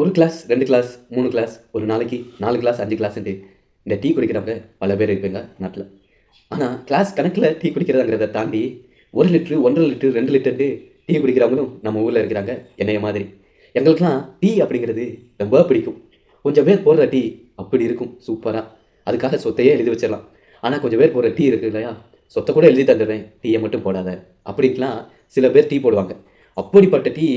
ஒரு கிளாஸ் ரெண்டு கிளாஸ் மூணு கிளாஸ் ஒரு நாளைக்கு நாலு கிளாஸ் அஞ்சு கிளாஸ்ன்ட்டு இந்த டீ குடிக்கிறவங்க பல பேர் இருப்பீங்க நாட்டில். ஆனால் கிளாஸ் கணக்கில் டீ குடிக்கிறதாங்கிறத தாண்டி ஒரு லிட்ரு ஒன்றரை லிட்ரு ரெண்டு லிட்டரு டீ குடிக்கிறவங்களும் நம்ம ஊரில் இருக்கிறாங்க என்னைய மாதிரி. எங்களுக்கெல்லாம் டீ அப்படிங்கிறது ரொம்ப பிடிக்கும். கொஞ்சம் பேர் போடுற டீ அப்படி இருக்கும் சூப்பராக அதுக்காக சொத்தையே எழுதி வச்சிடலாம். ஆனால் கொஞ்சம் பேர் போடுற டீ இருக்கு இல்லையா சொத்தை கூட எழுதி தந்துடுறேன் டீயை மட்டும் போடாத அப்படின்ட்டுலாம் சில பேர் டீ போடுவாங்க. அப்படிப்பட்ட டீ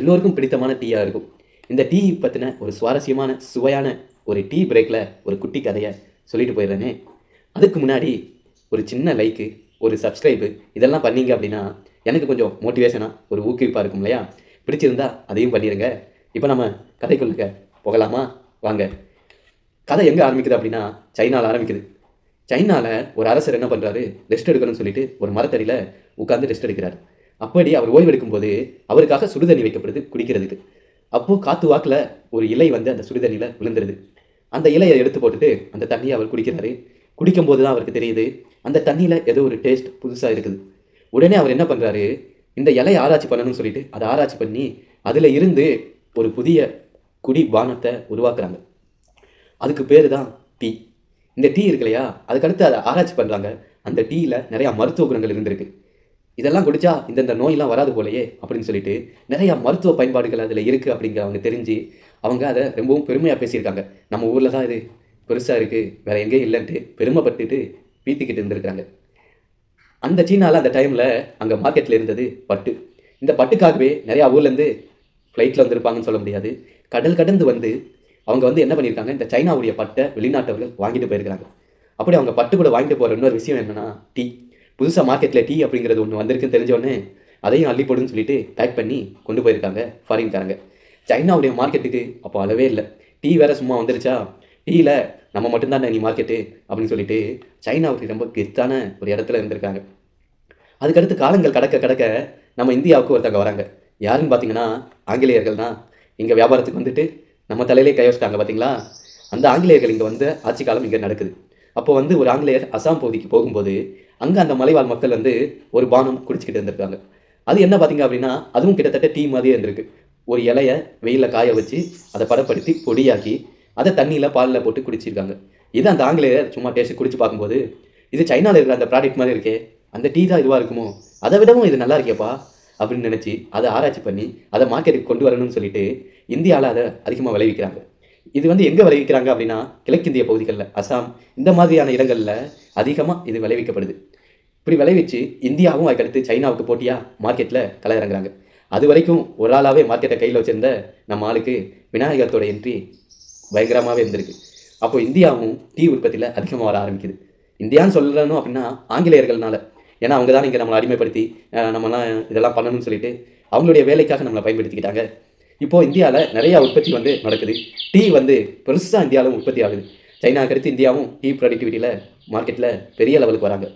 எல்லோருக்கும் பிடித்தமான டீயாக இருக்கும். இந்த டீ பற்றின ஒரு சுவாரஸ்யமான சுவையான ஒரு டீ பிரேக்கில் ஒரு குட்டி கதையை சொல்லிட்டு போயிடுறேனே. அதுக்கு முன்னாடி ஒரு சின்ன லைக்கு ஒரு சப்ஸ்கிரைபு இதெல்லாம் பண்ணீங்க அப்படின்னா எனக்கு கொஞ்சம் மோட்டிவேஷனாக ஒரு ஊக்குவிப்பாக இருக்கும் இல்லையா? பிடிச்சிருந்தா அதையும் பண்ணிடுங்க இப்போ நம்ம கதைக்குள்ளுக்க போகலாமா? வாங்க. கதை எங்கே ஆரம்பிக்குது அப்படின்னா சைனாவில் ஆரம்பிக்குது. சைனாவில் ஒரு அரசர் என்ன பண்ணுறாரு ரெஸ்ட் எடுக்கணும்னு சொல்லிட்டு ஒரு மரத்தடியில் உட்காந்து ரெஸ்ட் எடுக்கிறார். அப்படி அவர் ஓய்வெடுக்கும்போது அவருக்காக சுடுதண்ணி வைக்கப்படுது குடிக்கிறதுக்கு. அப்போது காற்று வாக்கில் ஒரு இலை வந்து அந்த சுடுதண்ணியில் விழுந்துருது. அந்த இலையை எடுத்து போட்டுட்டு அந்த தண்ணியை அவர் குடிக்கிறாரு. குடிக்கும்போது தான் அவருக்கு தெரியுது அந்த தண்ணியில் ஏதோ ஒரு டேஸ்ட் புதுசாக இருக்குது. உடனே அவர் என்ன பண்ணுறாரு இந்த இலையை ஆராய்ச்சி பண்ணணும்னு சொல்லிட்டு அதை ஆராய்ச்சி பண்ணி அதில் இருந்து ஒரு புதிய குடி பானத்தை உருவாக்குறாங்க. அதுக்கு பேர் தான் டீ. இந்த டீ இருக்கு இல்லையா அதுக்கடுத்து அதை ஆராய்ச்சி பண்ணுறாங்க அந்த டீயில் நிறையா மருத்துவ குணங்கள் இருந்திருக்கு. இதெல்லாம் குடித்தா இந்தந்த நோயெல்லாம் வராது போலயே அப்படின்னு சொல்லிட்டு நிறையா மருத்துவ பயன்பாடுகள் அதில் இருக்குது அப்படிங்கிற அவங்க தெரிஞ்சு அவங்க அதை ரொம்பவும் பெருமையாக பேசியிருக்காங்க. நம்ம ஊரில் தான் இது பெருசாக இருக்குது வேறு எங்கேயும் இல்லைன்ட்டு பெருமைப்பட்டுட்டு பீத்திக்கிட்டு இருந்திருக்காங்க அந்த சீனாவில் அந்த டைமில் அங்கே மார்க்கெட்டில் இருந்தது பட்டு. இந்த பட்டுக்காகவே நிறையா ஊர்லேருந்து ஃப்ளைட்டில் வந்திருப்பாங்கன்னு சொல்ல முடியாது. கடல் கடந்து வந்து அவங்க வந்து என்ன பண்ணியிருக்காங்க? இந்த சைனாவுடைய பட்டை வெளிநாட்டவர்கள் வாங்கிட்டு போயிருக்காங்க அப்படி அவங்க பட்டு கூட வாங்கிட்டு போகிற இன்னொரு விஷயம் என்னென்னா டீ. புதுசாக மார்க்கெட்டில் டீ அப்படிங்கிறது ஒன்று வந்திருக்குன்னு தெரிஞ்சோடனே அதையும் அள்ளி போடுன்னு சொல்லிட்டு பேக் பண்ணி கொண்டு போயிருக்காங்க ஃபாரின்காரங்க சைனாவுடைய மார்க்கெட்டுக்கு அப்போ அளவே இல்லை. டீ வேறு சும்மா வந்துருச்சா? டீயில் நம்ம மட்டும்தான் நீ மார்க்கெட்டு அப்படின்னு சொல்லிட்டு சைனாவுக்கு ரொம்ப கெத்தான ஒரு இடத்துல இருந்திருக்காங்க. அதுக்கடுத்து காலங்கள் கடக்க கடக்க நம்ம இந்தியாவுக்கு ஒருத்தங்க வராங்க. யாருன்னு பார்த்தீங்கன்னா ஆங்கிலேயர்கள் தான். இங்கே வியாபாரத்துக்கு வந்துட்டு நம்ம தலையிலே கை வச்சிட்டாங்க பார்த்தீங்களா அந்த ஆங்கிலேயர்கள் இங்கே வந்து ஆட்சி காலம் இங்கே நடக்குது. அப்போ வந்து ஒரு ஆங்கிலேயர் அசாம் பகுதிக்கு போகும்போது அங்கே அந்த மலைவாழ் மக்கள் வந்து ஒரு பானம் குடிச்சிக்கிட்டு இருந்திருக்காங்க. அது என்ன பார்த்தீங்க அப்படின்னா அதுவும் கிட்டத்தட்ட டீ மாதிரியே இருந்திருக்கு. ஒரு இலையை வெயிலில் காய வச்சு அதை படப்படுத்தி பொடியாக்கி அதை தண்ணியில் பாலில் போட்டு குடிச்சிருக்காங்க. இது அந்த ஆங்கிலேயர் சும்மா டேஸ்ட் குடிச்சு பார்க்கும்போது இது சைனாவில் இருக்கிற அந்த ப்ராடக்ட் மாதிரி இருக்கே அந்த டீ தான் இதுவாக இருக்குமோ? அதை விடவும் இது நல்லா இருக்கேப்பா அப்படின்னு நினச்சி அதை ஆராய்ச்சி பண்ணி அதை மார்க்கெட்டுக்கு கொண்டு வரணும்னு சொல்லிட்டு இந்தியாவில் அதை அதிகமாக விளைவிக்கிறாங்க. இது வந்து எங்கே விளைவிக்கிறாங்க அப்படின்னா கிழக்கிந்திய பகுதிகளில் அசாம் இந்த மாதிரியான இடங்களில் அதிகமாக இது விளைவிக்கப்படுது. இப்படி விளைவிச்சு இந்தியாவும் அதுக்கடுத்து சைனாவுக்கு போட்டியாக மார்க்கெட்டில் களை இறங்குறாங்க அது வரைக்கும் ஒரு ஆளாகவே மார்க்கெட்டை கையில் வச்சுருந்த நம்ம ஆளுக்கு விநாயகத்தோட என்ட்ரி பயங்கரமாகவே இருந்திருக்கு. அப்போ இந்தியாவும் டீ உற்பத்தியில் அதிகமாக வர ஆரம்பிக்குது. இந்தியான்னு சொல்லணும் அப்படின்னா ஆங்கிலேயர்கள்னால. ஏன்னா அவங்க தான் இங்கே நம்மளை அடிமைப்படுத்தி நம்மலாம் இதெல்லாம் பண்ணணும்னு சொல்லிட்டு அவங்களுடைய வேலைக்காக நம்மளை பயன்படுத்திக்கிட்டாங்க. இப்போது இந்தியாவில் நிறையா உற்பத்தி வந்து நடக்குது. டீ வந்து பெருசாக இந்தியாவிலும் உற்பத்தி ஆகுது. சைனா அடுத்து இந்தியாவும் டீ ப்ரொடக்டிவிட்டியில் மார்க்கெட்டில் பெரிய லெவலுக்கு வராங்க.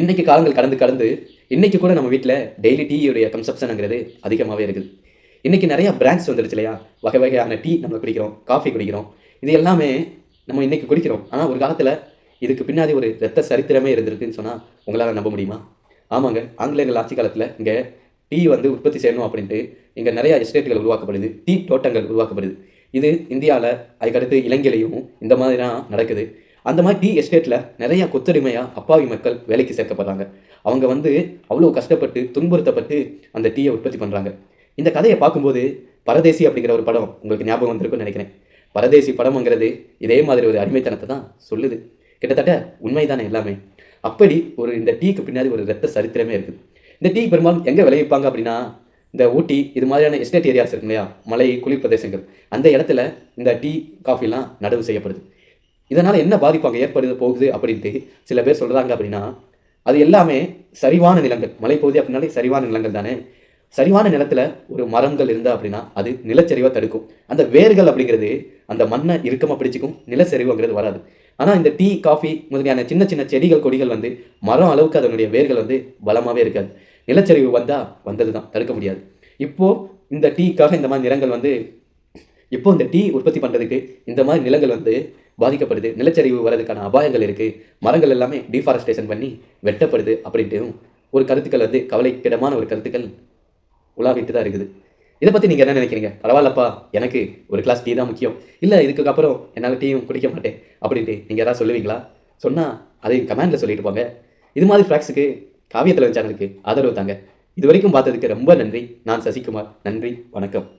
இன்றைக்கு காலங்கள் கடந்து கடந்து இன்றைக்கி கூட நம்ம வீட்டில் டெய்லி டீயுடைய கன்சப்ஷனுங்கிறது அதிகமாகவே இருக்குது. இன்றைக்கி நிறையா பிராண்ட்ஸ் வந்துருச்சு இல்லையா? வகை வகையான டீ நம்ம குடிக்கிறோம் காஃபி குடிக்கிறோம். இது எல்லாமே நம்ம இன்றைக்கி குடிக்கிறோம். ஆனால் ஒரு காலத்தில் இதுக்கு பின்னாடி ஒரு ரத்த சரித்திரமே இருந்திருக்குன்னு சொன்னால் உங்களால் நம்ப முடியுமா? ஆமாங்க. ஆங்கிலேயர்கள் ஆட்சி காலத்தில் இங்கே டீ வந்து உற்பத்தி செய்யணும் அப்படின்ட்டு இங்கே நிறையா எஸ்டேட்டுகள் உருவாக்கப்படுது. டீ தோட்டங்கள் உருவாக்கப்படுது. இது இந்தியாவில் அதுக்கடுத்து இலங்கையிலையும் இந்த மாதிரிலாம் நடக்குது. அந்த மாதிரி டீ எஸ்டேட்டில் நிறையா கொத்தடிமையாக அப்பாவி மக்கள் வேலைக்கு சேர்க்கப்படுறாங்க. அவங்க வந்து அவ்வளோ கஷ்டப்பட்டு துன்புறுத்தப்பட்டு அந்த டீயை உற்பத்தி பண்ணுறாங்க இந்த கதையை பார்க்கும்போது பரதேசி அப்படிங்கிற ஒரு படம் உங்களுக்கு ஞாபகம் வந்திருக்கும்னு நினைக்கிறேன். பரதேசி படம்ங்கிறது இதே மாதிரி ஒரு அடிமைத்தனத்தை தான் சொல்லுது. கிட்டத்தட்ட உண்மைதானே எல்லாமே? அப்படி ஒரு இந்த டீக்கு பின்னாடி ஒரு ரத்த சரித்திரமே இருக்குது. இந்த டீ பெரும்பாலும் எங்கே விளைவிப்பாங்க அப்படின்னா இந்த ஊட்டி இது மாதிரியான எஸ்டேட் ஏரியாஸ் இருக்கு இல்லையா? மலை குளிர் பிரதேசங்கள். அந்த இடத்துல இந்த டீ காஃபிலாம் நடவு செய்யப்படுது. இதனால் என்ன பாதிப்பு அங்கே ஏற்படுது போகுது அப்படின்ட்டு சில பேர் சொல்கிறாங்க அப்படின்னா அது எல்லாமே சரிவான நிலங்கள். மலைப்பகுதி அப்படின்னாலே சரிவான நிலங்கள் தானே. சரிவான நிலத்தில் ஒரு மரங்கள் இருந்தால் அப்படின்னா அது நிலச்சரிவை தடுக்கும். அந்த வேர்கள் அப்படிங்கிறது அந்த மண்ணை இறுக்கமாக பிடிச்சிக்கும் நிலச்சரிவுங்கிறது வராது. ஆனால் இந்த டீ காஃபி முதலியான சின்ன சின்ன செடிகள் கொடிகள் வந்து மரம் அளவுக்கு அதனுடைய வேர்கள் வந்து பலமாகவே இருக்காது. நிலச்சரிவு வந்தால் வந்தது தான் தடுக்க முடியாது. இப்போது இந்த டீக்காக இந்த மாதிரி நிறங்கள் வந்து இப்போது இந்த டீ உற்பத்தி பண்ணுறதுக்கு இந்த மாதிரி நிலங்கள் வந்து பாதிக்கப்படுது நிலச்சரிவு வர்றதுக்கான அபாயங்கள் இருக்குது மரங்கள் எல்லாமே டீஃபாரஸ்டேஷன் பண்ணி வெட்டப்படுது அப்படின்ட்டு ஒரு கருத்துக்கள் வந்து கவலைக்கிடமான ஒரு கருத்துக்கள் உலாவிட்டு தான் இருக்குது. இதை பற்றி நீங்கள் என்ன நினைக்கிறீங்க? பரவாயில்லப்பா எனக்கு ஒரு கிளாஸ் டீ தான் முக்கியம். இல்லை இதுக்கு அப்புறம் என்னால் டீயும் குடிக்க மாட்டேன் அப்படின்ட்டு நீங்கள் யாராவது சொல்லுவீங்களா? சொன்னால் அதையும் கமெண்டில் சொல்லிட்டு போங்க. இது மாதிரி ஃப்ராக்ஸுக்கு காவியத்தில் சேனலுக்கு ஆதரவு தாங்க. இது வரைக்கும் பார்த்ததுக்கு ரொம்ப நன்றி. நான் சசிகுமார். நன்றி. வணக்கம்.